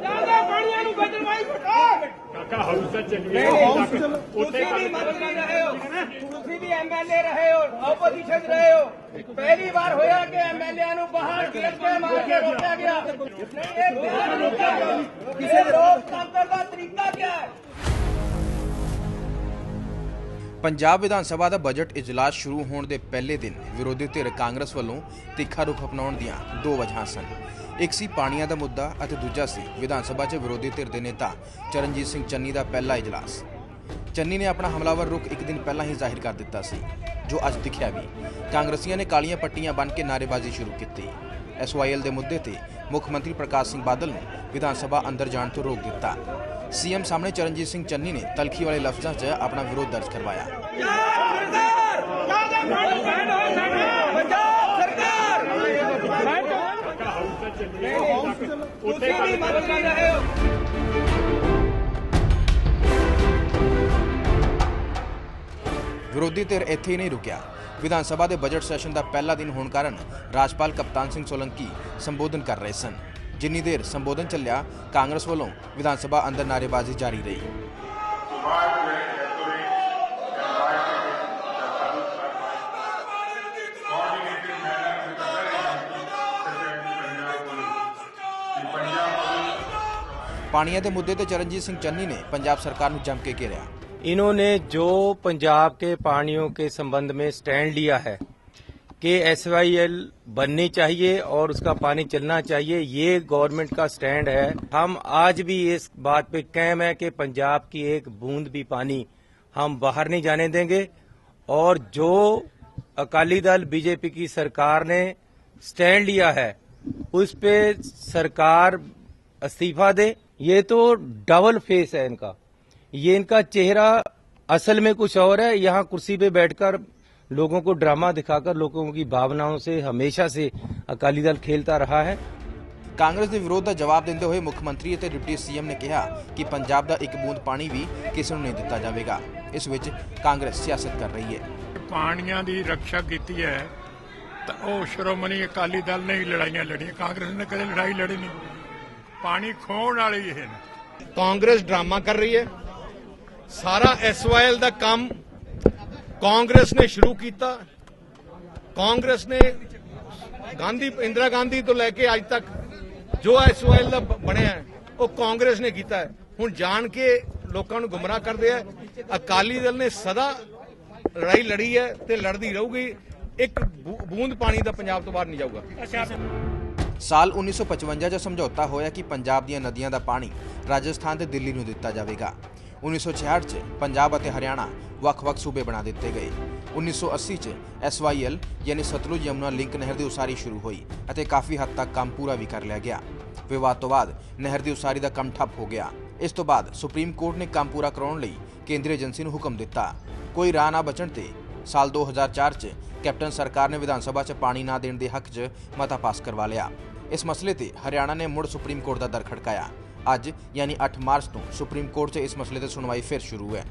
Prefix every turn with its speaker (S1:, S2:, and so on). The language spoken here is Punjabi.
S1: ਜ਼ਿਆਦਾ ਪਾਣੀਆਂ ਨੂੰ ਬਦਲਵਾਈ ਫਟਾਕ
S2: ਕਾਕਾ ਹਾਊਸ ਦਾ ਚੱਕ
S1: ਤੁਸੀਂ ਵੀ ਮੰਤਰੀ ਰਹੇ ਹੋ ਤੁਸੀਂ ਵੀ ਐਮਐਲਏ ਰਹੇ ਹੋ ਆਪੋਜੀਸ਼ਨ ਰਹੇ ਹੋ ਪਹਿਲੀ ਵਾਰ ਹੋਇਆ ਕਿ ਐਮਐਲਏ ਨੂੰ ਬਾਹਰ ਗੇਟ ਤੇ ਮਾਰ ਕੇ ਰੋਕਿਆ ਗਿਆ ਇਹ ਬਿਆਨ ਰੋਕਿਆ ਗਿਆ ਕਿਸੇ ਲੋਕਤੰਤਰ ਦਾ ਤਰੀਕਾ ਕੀ ਹੈ
S3: ਪੰਜਾਬ ਵਿਧਾਨ ਸਭਾ ਦਾ ਬਜਟ ਇਜਲਾਸ ਸ਼ੁਰੂ ਹੋਣ ਦੇ ਪਹਿਲੇ ਦਿਨ ਵਿਰੋਧੀ ਧਿਰ ਕਾਂਗਰਸ ਵੱਲੋਂ ਤਿੱਖਾ ਰੁਖ ਅਪਣਾਉਣ ਦੀਆਂ ਦੋ ਵਜ੍ਹਾ ਸਨ। ਇੱਕ ਸੀ ਪਾਣੀਆਂ ਦਾ ਮੁੱਦਾ ਅਤੇ ਦੂਜਾ ਸੀ ਵਿਧਾਨ ਸਭਾ 'ਚ ਵਿਰੋਧੀ ਧਿਰ ਦੇ ਨੇਤਾ ਚਰਨਜੀਤ ਸਿੰਘ ਚੰਨੀ ਦਾ ਪਹਿਲਾ ਇਜਲਾਸ। ਚੰਨੀ ਨੇ ਆਪਣਾ ਹਮਲਾਵਰ ਰੁਖ ਇੱਕ ਦਿਨ ਪਹਿਲਾਂ ਹੀ ਜ਼ਾਹਿਰ ਕਰ ਦਿੱਤਾ ਸੀ, ਜੋ ਅੱਜ ਦਿਖਿਆ ਵੀ। ਕਾਂਗਰਸੀਆਂ ਨੇ ਕਾਲੀਆਂ ਪੱਟੀਆਂ ਬੰਨ੍ਹ ਕੇ ਨਾਅਰੇਬਾਜ਼ੀ ਸ਼ੁਰੂ ਕੀਤੀ। ਐਸਵਾਈਐਲ ਦੇ ਮੁੱਦੇ ਤੇ ਮੁੱਖ ਮੰਤਰੀ ਪ੍ਰਕਾਸ਼ ਸਿੰਘ ਬਾਦਲ ਨੂੰ ਵਿਧਾਨ ਸਭਾ ਅੰਦਰ ਜਾਣ ਤੋਂ ਰੋਕ ਦਿੱਤਾ। ਸੀਐਮ ਸਾਹਮਣੇ ਚਰਨਜੀਤ ਸਿੰਘ ਚੰਨੀ ਨੇ ਤਲਖੀ ਵਾਲੇ ਲਫ਼ਜ਼ਾਂ 'ਚ ਆਪਣਾ ਵਿਰੋਧ ਦਰਜ ਕਰਵਾਇਆ। ਵਿਰੋਧੀ ਧਿਰ ਇੱਥੇ ਹੀ ਨਹੀਂ ਰੁਕਿਆ। ਵਿਧਾਨ ਸਭਾ ਦੇ ਬਜਟ ਸੈਸ਼ਨ ਦਾ ਪਹਿਲਾ ਦਿਨ ਹੋਣ ਕਾਰਨ ਰਾਜਪਾਲ ਕਪਤਾਨ ਸਿੰਘ ਸੋਲੰਕੀ ਸੰਬੋਧਨ ਕਰ ਰਹੇ ਸਨ। ਜਿੰਨੀ ਦੇਰ ਸੰਬੋਧਨ ਚੱਲਿਆ ਕਾਂਗਰਸ ਵੱਲੋਂ ਵਿਧਾਨ ਸਭਾ ਅੰਦਰ ਨਾਅਰੇਬਾਜ਼ੀ ਜਾਰੀ ਰਹੀ ਪਾਣੀਆਂ ਦੇ ਮੁੱਦੇ ਤੇ ਚਰਨਜੀਤ ਸਿੰਘ ਚੰਨੀ ਨੇ ਪੰਜਾਬ ਸਰਕਾਰ ਨੂੰ ਜੰਮ ਕੇ ਘੇਰਿਆ
S4: इन्होंने जो पंजाब के पानियों के संबंध में स्टैंड लिया है कि एस बननी चाहिए और उसका पानी चलना चाहिए, ये गवर्नमेंट का स्टैंड है। हम आज भी इस बात पे कायम है कि पंजाब की एक बूंद भी पानी हम बाहर नहीं जाने देंगे और जो अकाली दल बीजेपी की सरकार ने स्टैंड लिया है, उस पे सरकार इस्तीफा दे। ये तो डबल फेस है इनका। ये इनका चेहरा असल में कुछ और है, यहाँ कुर्सी पे बैठकर लोगों को ड्रामा दिखाकर लोगों की भावनाओं से हमेशा से अकाली दल खेलता रहा है
S3: ਕਾਂਗਰਸ ਦੇ ਵਿਰੋਧ ਦਾ ਜਵਾਬ ਦਿੰਦੇ ਹੋਏ ਮੁੱਖ ਮੰਤਰੀ ਅਤੇ ਡਿਪਟੀ ਸੀਐਮ ਨੇ ਕਿਹਾ ਕਿ ਪੰਜਾਬ ਦਾ ਇੱਕ ਬੂੰਦ ਪਾਣੀ ਵੀ ਕਿਸੇ ਨੂੰ ਨਹੀਂ ਦਿੱਤਾ ਜਾਵੇਗਾ ਇਸ ਵਿੱਚ ਕਾਂਗਰਸ ਸਿਆਸਤ ਕਰ ਰਹੀ ਹੈ
S2: ਪਾਣੀਆਂ ਦੀ ਰੱਖਿਆ ਕੀਤੀ ਹੈ ਤਾਂ ਉਹ ਸ਼੍ਰੋਮਣੀ ਅਕਾਲੀ ਦਲ ਨੇ ਹੀ ਲੜਾਈਆਂ ਲੜੀਆਂ ਕਾਂਗਰਸ ਨੇ ਕਦੇ ਲੜਾਈ ਲੜੀ ਨਹੀਂ ਪਾਣੀ ਖੋਣ ਵਾਲੇ ਹੀ ਇਹ ਨੇ
S5: ਕਾਂਗਰਸ ਡਰਾਮਾ ਕਰ ਰਹੀ ਹੈ ਸਾਰਾ ਐਸਵਾਈਐਲ ਦਾ ਕੰਮ ਕਾਂਗਰਸ ਨੇ ਸ਼ੁਰੂ ਕੀਤਾ। ਕਾਂਗਰਸ ਨੇ ਗਾਂਧੀ ਇੰਦਰਾ ਗਾਂਧੀ ਤੋਂ ਲੈ ਕੇ ਅੱਜ ਤੱਕ ਜੋ ਐਸਵਾਈਐਲ ਦਾ ਬਣਿਆ ਹੈ, ਉਹ ਕਾਂਗਰਸ ਨੇ ਕੀਤਾ ਹੈ। ਹੁਣ ਜਾਣ ਕੇ ਲੋਕਾਂ ਨੂੰ ਗੁੰਮਰਾਹ ਕਰਦੇ ਆ। ਅਕਾਲੀ ਦਲ ਨੇ ਸਦਾ ਲੜਾਈ ਲੜੀ ਹੈ ਤੇ ਲੜਦੀ ਰਹੂਗੀ। ਇੱਕ ਬੂੰਦ ਪਾਣੀ ਦਾ ਪੰਜਾਬ ਤੋਂ ਬਾਹਰ ਨਹੀਂ ਜਾਊਗਾ।
S3: ਸਾਲ 1955 'ਚ ਸਮਝੌਤਾ ਹੋਇਆ ਕਿ ਪੰਜਾਬ ਦੀਆਂ ਨਦੀਆਂ ਦਾ ਪਾਣੀ ਰਾਜਸਥਾਨ ਤੇ ਦਿੱਲੀ ਨੂੰ ਦਿੱਤਾ ਜਾਵੇਗਾ। 1966 'ਚ ਪੰਜਾਬ ਅਤੇ ਹਰਿਆਣਾ ਵੱਖ-ਵੱਖ ਸੂਬੇ ਬਣਾ ਦਿੱਤੇ ਗਏ। 1980 'ਚ ਐਸਵਾਈਐਲ ਯਾਨੀ ਸਤਲੁਜ ਯਮੁਨਾ ਲਿੰਕ ਨਹਿਰ ਦੀ ਉਸਾਰੀ ਸ਼ੁਰੂ ਹੋਈ ਅਤੇ ਕਾਫੀ ਹੱਦ ਤੱਕ ਕੰਮ ਪੂਰਾ ਵੀ ਕਰ ਲਿਆ ਗਿਆ। ਵਿਵਾਦ ਤੋਂ ਬਾਅਦ ਨਹਿਰ ਦੀ ਉਸਾਰੀ ਦਾ ਕੰਮ ਠੱਪ ਹੋ ਗਿਆ। ਇਸ ਤੋਂ ਬਾਅਦ ਸੁਪਰੀਮ ਕੋਰਟ ਨੇ ਕੰਮ ਪੂਰਾ ਕਰਾਉਣ ਲਈ ਕੇਂਦਰੀ ਏਜੰਸੀ ਨੂੰ ਹੁਕਮ ਦਿੱਤਾ। ਕੋਈ ਰਾਹ ਨਾ ਬਚਣ ਤੇ ਸਾਲ 2004 'ਚ ਕੈਪਟਨ ਸਰਕਾਰ ਨੇ ਵਿਧਾਨ ਸਭਾ 'ਚ ਪਾਣੀ ਨਾ ਦੇਣ ਦੇ ਹੱਕ 'ਚ ਮਤਾ ਪਾਸ ਕਰਵਾ ਲਿਆ। ਇਸ ਮਸਲੇ ਤੇ ਹਰਿਆਣਾ ਨੇ ਮੁੜ ਸੁਪਰੀਮ ਕੋਰਟ ਦਾ ਦਰ ਖੜਕਾਇਆ। ਅੱਜ, ਯਾਨੀ 8 ਮਾਰਚ ਤੋਂ ਸੁਪਰੀਮ ਕੋਰਟ 'ਚ ਇਸ ਮਸਲੇ ਤੇ ਸੁਣਵਾਈ ਫਿਰ ਸ਼ੁਰੂ ਹੈ।